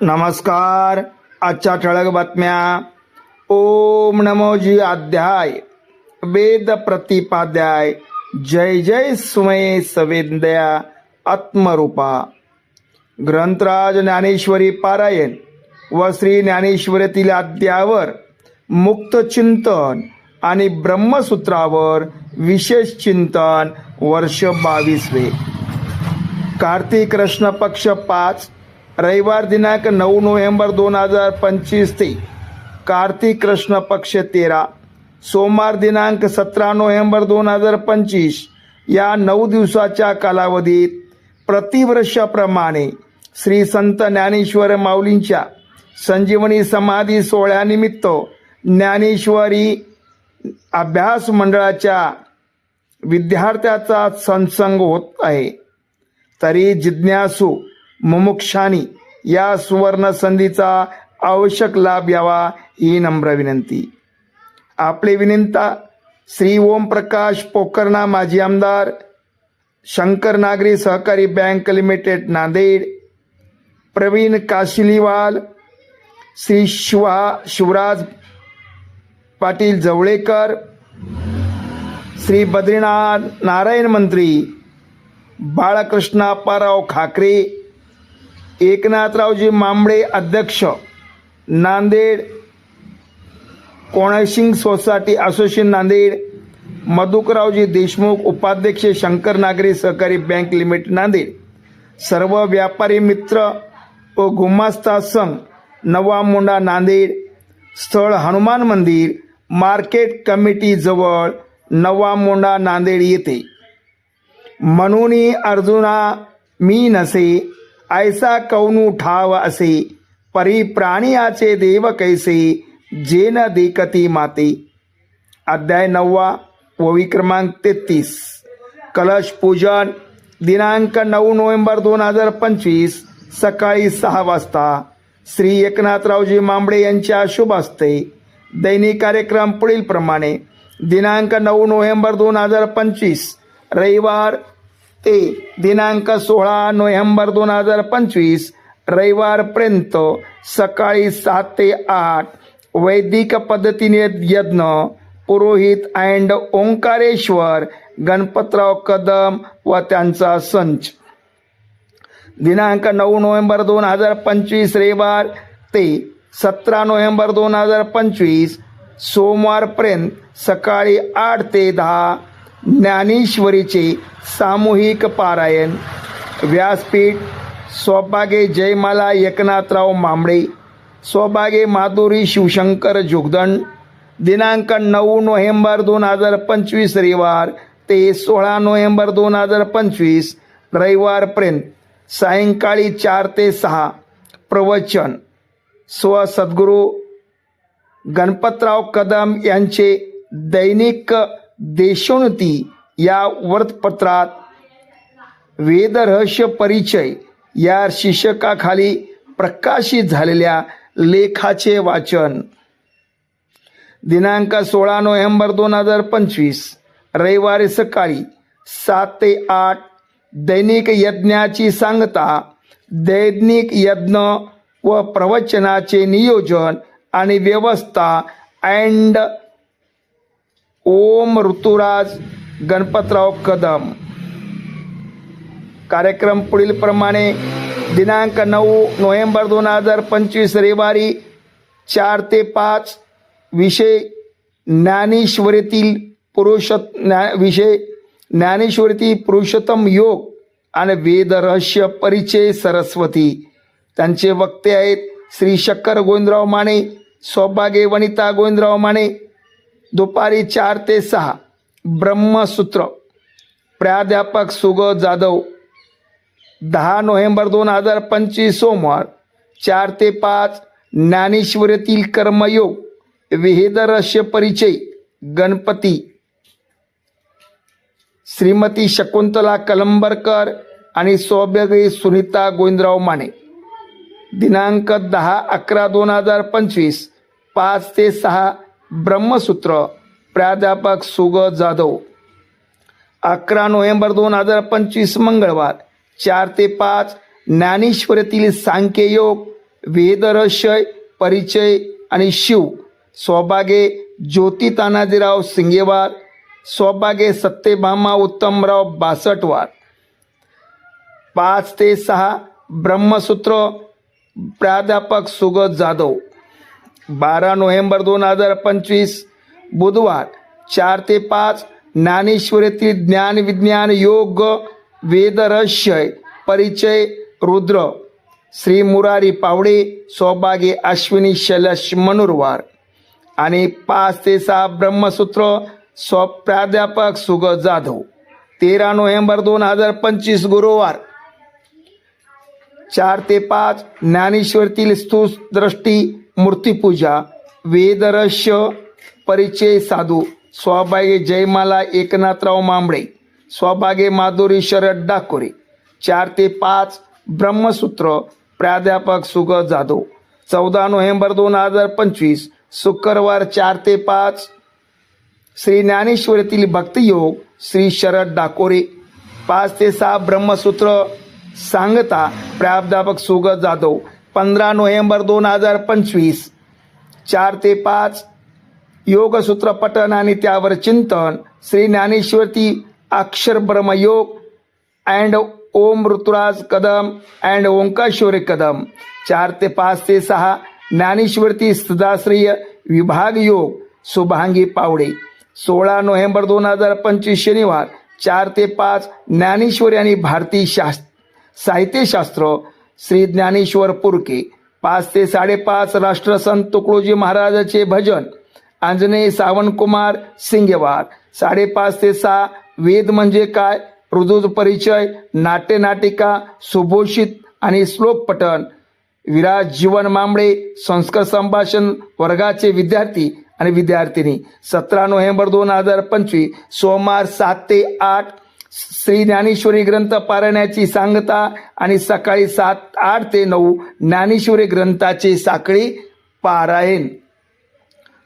नमस्कार. आजच्या ठळक बातम्या. ओम नमोजी अध्याय. वेद प्रतिपाध्याय जय जय सुमये सवेंदया. आत्मरूपा. ग्रंथराज ज्ञानेश्वरी पारायण व श्री ज्ञानेश्वरीतील अध्यावर मुक्त चिंतन आणि ब्रह्मसूत्रावर विशेष चिंतन वर्ष बावीसवे. कार्तिक कृष्ण पक्ष पाच रविवार दिनांक नऊ नोव्हेंबर दोन हजार पंचवीस ते कार्तिक कृष्ण पक्ष तेरा. सोमवार दिनांक सतरा नोव्हेंबर दोन हजार पंचवीस या नऊ दिवसाच्या कालावधीत प्रतिवर्षाप्रमाणे श्री संत ज्ञानेश्वर माऊलींच्या संजीवनी समाधी सोहळ्यानिमित्त ज्ञानेश्वरी अभ्यास मंडळाच्या विद्यार्थ्याचा सत्संग होत आहे. तरी जिज्ञासू मुमुक्षानी या सुवर्ण संधीचा आवश्यक लाभ यावा ही नम्र विनंती. आपले विनंता श्री ओम प्रकाश पोकरणा माजी आमदार शंकर नागरी सहकारी बँक लिमिटेड नांदेड प्रवीण काशिलीवाल श्री शिवा शिवराज पाटील जवळेकर श्री बद्रीनाथ नारायण मंत्री बाळकृष्णाप्पाराव खाकरे एकनाथरावजी मांबळे अध्यक्ष नांदेड कोणाशिंग सोसायटी असोसिएशन नांदेड मधुकरावजी देशमुख उपाध्यक्ष शंकर नागरी सहकारी बँक लिमिटेड नांदेड सर्व व्यापारी मित्र व गुमास्ता संघ नवा मुंडा नांदेड स्थळ हनुमान मंदिर मार्केट कमिटी जवळ नवा मोंडा नांदेड येथे म्हणून अर्जुना मी नसे ऐसा कौनु ठाव असे परी प्राणियाचे देव कैसे जेन देखती माते. अध्याय नववा ओवी क्रमांक तेहतीस. कलश पूजन दिनांक नऊ नोव्हेंबर दोन हजार पंचवीस सकाळी सहा वाजता. श्री एकनाथरावजी मांबळे यांच्या शुभ हस्ते दैनिक कार्यक्रम पुढील प्रमाणे दिनांक नऊ नोव्हेंबर दोन हजार पंचवीस रविवार ते दिनांक सोळा नोव्हेंबर दोन हजार पंचवीस रविवारपर्यंत सकाळी सात ते आठ वैदिक पद्धतीने यज्ञ पुरोहित अँड ओंकारेश्वर गणपतराव कदम व त्यांचा संच. दिनांक नऊ नोव्हेंबर दोन हजार पंचवीस रविवार ते सतरा नोव्हेंबर दोन हजार पंचवीस सोमवारपर्यंत सकाळी आठ ते दहा ज्ञानेश्वरीचे सामूहिक पारायण व्यासपीठ स्वभागे जयमाला एकनाथराव मांबळे सौभागे माधुरी शिवशंकर जोगदंड दिनांक नऊ नोव्हेंबर दोन हजार पंचवीस रविवार ते सोळा नोव्हेंबर दोन हजार पंचवीस रविवारपर्यंत सायंकाळी चार ते सहा प्रवचन. स्व सद्गुरू गणपतराव कदम यांचे दैनिक देशोन्नती या वृत्तपत्रात वेदरहस्य परिचय या शीर्षकाखाली प्रकाशित झालेल्या लेखाचे वाचन. दिनांक सोळा नोव्हेंबर दोन हजार पंचवीस रविवारी सकाळी सात ते आठ दैनिक यज्ञाची सांगता दैनिक यज्ञ व प्रवचनाचे नियोजन आणि व्यवस्था अँड ओम ऋतुराज गणपतराव कदम. कार्यक्रम पुढील प्रमाणे दिनांक नऊ नोव्हेंबर दोन हजार पंचवीस रविवारी चार ते पाच विषय ज्ञानेश्वरीतील पुरुष ज्ञा विषय ज्ञानेश्वरीतील पुरुषोत्तम योग आणि वेद रहस्य परिचय सरस्वती. त्यांचे वक्ते आहेत श्री शक्कर गोविंदराव माने सौभाग्य वनिता गोविंदराव माने दुपारी चार ते सहा. ब्रह्मसूत्र. प्राध्यापक सुगत जाधव. दहा नोव्हेंबर दोन हजार पंचवीस सोमवार चार ते पाच. ज्ञानेश्वरीतील कर्मयोग. विहेदरस्य परिचय. गणपती. श्रीमती शकुंतला कलंबरकर आणि सौभाग्य सुनीता गोविंदराव माने. दिनांक दहा अकरा दोन हजार पंचवीस पाच ते सहा. ब्रह्मसूत्र प्राध्यापक सुगत जाधव. अकरा नोव्हेंबर दोन हजार पंचवीस मंगळवार चार ते पाच ज्ञानेश्वरीतील सांख्ययोग वेदरहस्य परिचय आणि शिव. सौभागे ज्योती तानाजीराव सिंगेवार सौभागे सत्यभामा उत्तमराव बासटवार. पाच ते सहा ब्रह्मसूत्र प्राध्यापक सुगत जाधव. बारा नोव्हेंबर दोन हजार पंचवीस बुधवार चार ते पाच ज्ञानेश्वरीतील ज्ञान विज्ञान योग वेदरहस्य परिचय रुद्र श्री मुरारी पावडे सौभागे अश्विनी शैलश मनुरवार. आणि पाच ते सहा ब्रह्मसूत्र स्व प्राध्यापक सुग जाधव. तेरा नोव्हेंबर दोन हजार पंचवीस गुरुवार. चार ते पाच ज्ञानेश्वरतील स्तुस दृष्टी मूर्तीपूजा वेदरहस्य परिचय साधू स्वभागे जयमाला एकनाथराव मांबळे स्वभागे माधुरी शरद डाकोरे चार ते पाच ब्रह्मसूत्र प्राध्यापक सुगत जाधव चौदा नोव्हेंबर दोन हजार पंचवीस शुक्रवार चार ते पाच श्री ज्ञानेश्वरीतील भक्तियोग श्री शरद डाकोरे. पाच ते सहा ब्रह्मसूत्र सांगता प्राध्यापक सुगत जाधव पंधरा नोव्हेंबर दोन हजार पंचवीस. चार ते पाच. योगसूत्र पठण आणि त्यावर चिंतन. श्री ज्ञानेश्वरती अक्षर ब्रह्मयोग अँड ओम ऋतुराज कदम अँड ओंकाश्वरी कदम. चार ते पाच ते सहा. ज्ञानेश्वरती सदाश्रय विभाग योग. शुभांगी पावडे. सोळा नोव्हेंबर दोन हजार पंचवीस शनिवार. चार ते पाच. ज्ञानेश्वरी आणि भारतीय शास्त्र साहित्यशास्त्र. श्री ज्ञानेश्वर पुरके. पाच ते साडेपाच राष्ट्रसंत तुकडोजी महाराजाचे भजन. आंजनेय सावंतकुमार सिंगेवार साडेपाच ते सहा वेद म्हणजे काय? ऋतुज परिचय नाट्यनाटिका सुभूषित आणि श्लोक पठण. विराज जीवन मांबळे संस्कृत संभाषण वर्गाचे विद्यार्थी आणि विद्यार्थिनी. सतरा नोव्हेंबर दोन हजार पंचवीस सोमवार सात ते आठ श्री ज्ञानेश्वरी ग्रंथ पारायणाची सांगता आणि सकाळी सात आठ ते नऊ ज्ञानेश्वरी ग्रंथाचे साखळी पारायण.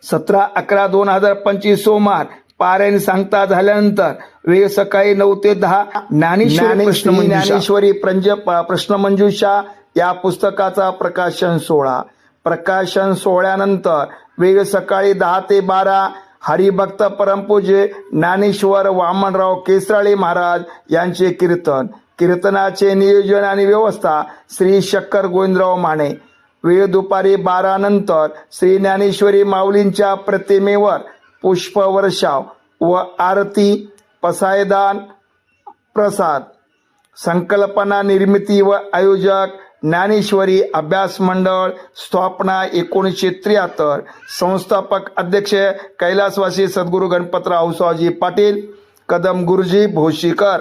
सतरा अकरा दोन हजार पंचवीस सोमवार पारायण सांगता झाल्यानंतर वेळ सकाळी नऊ ते दहा ज्ञानेश्वरी ज्ञानेश्वरी प्रंज प्रश्नमंजुषा या पुस्तकाचा प्रकाशन सोहळा. प्रकाशन सोहळ्यानंतर वेळ सकाळी दहा ते बारा हरिभक्त परमपूज्य ज्ञानेश्वर वामनराव केसराळे महाराज यांचे कीर्तन. कीर्तनाचे नियोजन आणि व्यवस्था श्री शक्कर गोविंदराव माने. वेळ दुपारी बारा नंतर श्री ज्ञानेश्वरी माऊलींच्या प्रतिमेवर पुष्पवर्षाव व आरती पसायदान प्रसाद. संकल्पना निर्मिती व आयोजक ज्ञानेश्वरी अभ्यास मंडळ स्थापना एकोणीसशे त्र्याहत्तर. संस्थापक अध्यक्ष कैलासवासी सद्गुरू गणपतराव सावजी पाटील. कदम गुरुजी भोशीकर